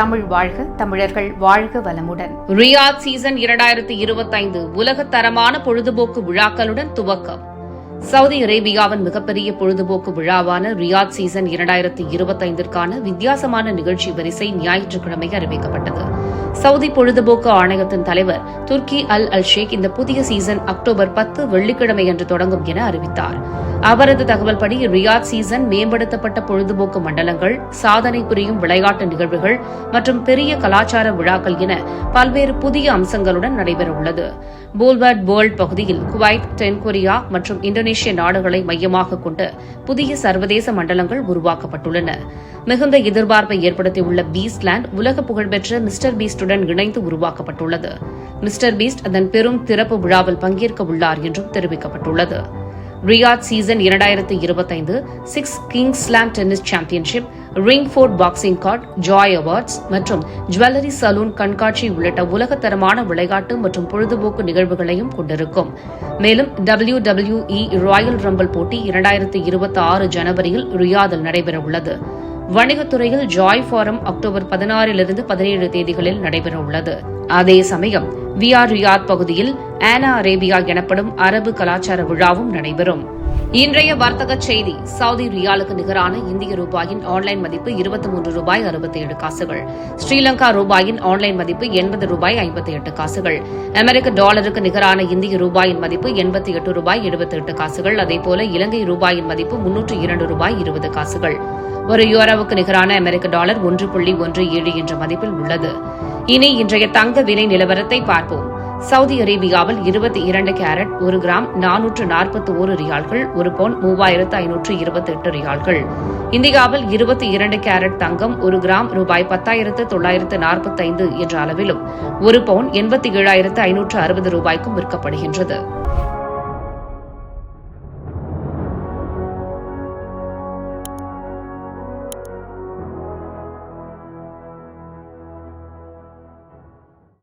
தமிழ் வாழ்க தமிழர்கள் வாழ்க வளமுடன். ரியாத் சீசன் இரண்டாயிரத்தி இருபத்தைந்து உலக தரமான பொழுதுபோக்கு விழாக்களுடன் துவக்கம். சவுதி அரேபியாவின் மிகப்பெரிய பொழுதுபோக்கு விழாவான ரியாத் சீசன் இரண்டாயிரத்தி இருபத்தைந்திற்கான வித்தியாசமான நிகழ்ச்சி வரிசை ஞாயிற்றுக்கிழமை அறிவிக்கப்பட்டது. சவுதி பொழுதுபோக்கு ஆணையத்தின் தலைவர் துர்கி அல் அல் ஷேக் இந்த புதிய சீசன் அக்டோபர் பத்து வெள்ளிக்கிழமை அன்று தொடங்கும் என அறிவித்தார். அவரது தகவல்படி ரியாத் சீசன் மேம்படுத்தப்பட்ட பொழுதுபோக்கு மண்டலங்கள் சாதனை புரியும் விளையாட்டு நிகழ்வுகள் மற்றும் பெரிய கலாச்சார விழாக்கள் என பல்வேறு புதிய அம்சங்களுடன் நடைபெறவுள்ளது. போல்வர்ட் வேர்ல்ட் பகுதியில் குவைத் தென்கொரியா மற்றும் இந்தோனேஷிய நாடுகளை மையமாக கொண்டு புதிய சர்வதேச மண்டலங்கள் உருவாக்கப்பட்டுள்ளன. மிகுந்த எதிர்பார்ப்பை ஏற்படுத்தியுள்ள பீஸ்ட்லேண்ட் உலக புகழ்பெற்ற மிஸ்டர் பீஸ்டுடன் இணைந்து உருவாக்கப்பட்டுள்ளது. மிஸ்டர் பீஸ்ட் அதன் பெரும் திறப்பு விழாவில் பங்கேற்க உள்ளார் என்றும் தெரிவிக்கப்பட்டுள்ளது. ரியாத் சீசன் இரண்டாயிரத்தி இருபத்தைந்து six kings slam tennis championship ரிங்ஃபோர்ட் boxing card Joy awards மற்றும் ஜுவல்லரி சலூன் கண்காட்சி உள்ளிட்ட உலகத்தரமான விளையாட்டு மற்றும் பொழுதுபோக்கு நிகழ்வுகளையும் கொண்டிருக்கும். மேலும் W W E royal rumble போட்டி இரண்டாயிரத்தி இருபத்தி ஆறு ஜனவரியில் ரியாதில் நடைபெறவுள்ளது. வணிகத்துறையில் ஜாய் ஃபாரம் அக்டோபர் பதினாறிலிருந்து பதினேழு தேதிகளில் நடைபெறவுள்ளது. அதே சமயம் விஆர் ரியாத் பகுதியில் ஆனா அரேபியா எனப்படும் அரபு கலாச்சார விழாவும் நடைபெறும். இன்றைய வர்த்தக செய்தி சவுதி ரியாலுக்கு நிகரான இந்திய ரூபாயின் ஆன்லைன் மதிப்பு இருபத்தி மூன்று ரூபாய் அறுபத்தி ஏழு காசுகள். ஸ்ரீலங்கா ரூபாயின் ஆன்லைன் மதிப்பு எண்பது ரூபாய் ஐம்பத்தி எட்டு காசுகள். அமெரிக்க டாலருக்கு நிகரான இந்திய ரூபாயின் மதிப்பு எண்பத்தி எட்டு ரூபாய் எழுபத்தி எட்டு காசுகள். அதேபோல இலங்கை ரூபாயின் மதிப்பு முன்னூற்று இரண்டு ரூபாய் இருபது காசுகள். ஒரு யூரோவுக்கு நிகரான அமெரிக்க டாலர் ஒன்று புள்ளி ஒன்று ஏழு என்ற மதிப்பில் உள்ளது. இனி இன்றைய தங்க விலை நிலவரத்தை பார்க்க பார்ப்போம். சவுதி அரேபியாவில் இருபத்தி இரண்டு கேரட் ஒரு கிராம் நானூற்று நாற்பத்தி ஒரு ரியால்கள் ஒரு பவுன் மூவாயிரத்து ஐநூற்று இருபத்தி எட்டு ரியால்கள். இந்தியாவில் இருபத்தி இரண்டு கேரட் தங்கம் ஒரு கிராம் ரூபாய் பத்தாயிரத்து தொள்ளாயிரத்து நாற்பத்தைந்து என்ற அளவிலும் ஒரு பவுன் எண்பத்தி ஏழாயிரத்து ஐநூற்று அறுபது ரூபாய்க்கும் விற்கப்படுகின்றது.